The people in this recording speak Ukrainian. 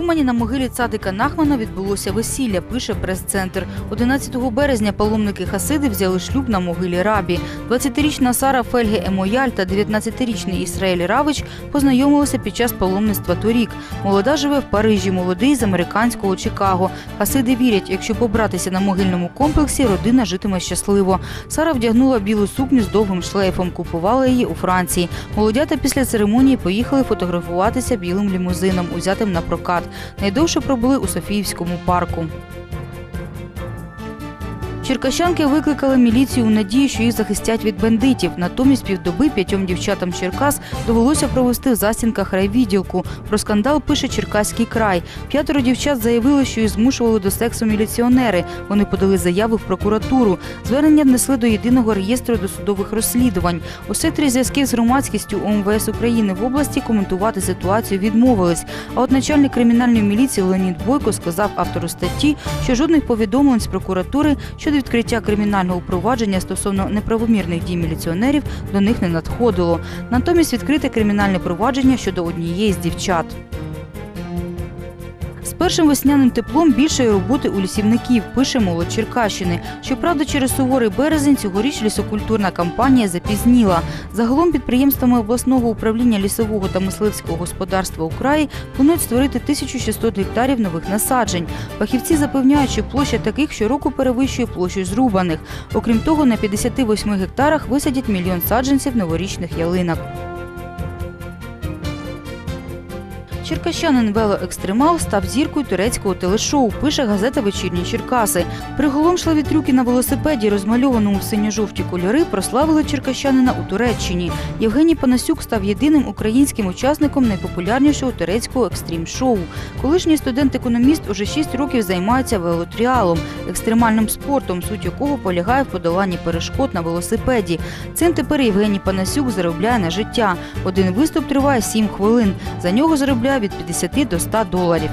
Умані на могилі цадика Нахмана відбулося весілля, пише прес-центр. 11 березня паломники Хасиди взяли шлюб на могилі Рабі. 20-річна Сара Фельге Емояль та 19-річний Ісраїль Равич познайомилися під час паломництва торік. Молода живе в Парижі, молодий з американського Чикаго. Хасиди вірять, якщо побратися на могильному комплексі, родина житиме щасливо. Сара вдягнула білу сукню з довгим шлейфом, купувала її у Франції. Молодята після церемонії поїхали фотографуватися білим лімузином, узятим на прокат. Найдовше пробули у Софіївському парку. Черкащанки викликали міліцію у надії, що їх захистять від бандитів. Натомість півдоби п'ятьом дівчатам Черкас довелося провести в застінках райвідділку. Про скандал пише Черкаський край. П'ятеро дівчат заявили, що їх змушували до сексу міліціонери. Вони подали заяви в прокуратуру. Звернення внесли до єдиного реєстру досудових розслідувань. У секторі зв'язків з громадськістю УМВС України в області коментувати ситуацію відмовились. А от начальник кримінальної міліції Леонід Бойко сказав автору статті, що жодних повідомлень з прокуратури щодо відкриття кримінального провадження стосовно неправомірних дій міліціонерів до них не надходило. Натомість відкрите кримінальне провадження щодо однієї з дівчат. Першим весняним теплом більшої роботи у лісівників, пише молодь Черкащини. Щоправда, через суворий березень цьогоріч лісокультурна кампанія запізніла. Загалом підприємствами обласного управління лісового та мисливського господарства у краї планують створити 1600 гектарів нових насаджень. Фахівці запевняють, що площа таких щороку перевищує площу зрубаних. Окрім того, на 58 гектарах висадять мільйон саджанців новорічних ялинок. Черкащанин велоекстремал став зіркою турецького телешоу, пише газета Вечірні Черкаси. Приголомшливі трюки на велосипеді, розмальованому в синьо-жовті кольори, прославили черкащанина у Туреччині. Євгеній Панасюк став єдиним українським учасником найпопулярнішого турецького екстрім-шоу. Колишній студент-економіст уже 6 років займається велотріалом, екстремальним спортом, суть якого полягає в подоланні перешкод на велосипеді. Цим тепер Євгеній Панасюк заробляє на життя. Один виступ триває 7 хвилин. За нього заробляє від 50 до 100 доларів.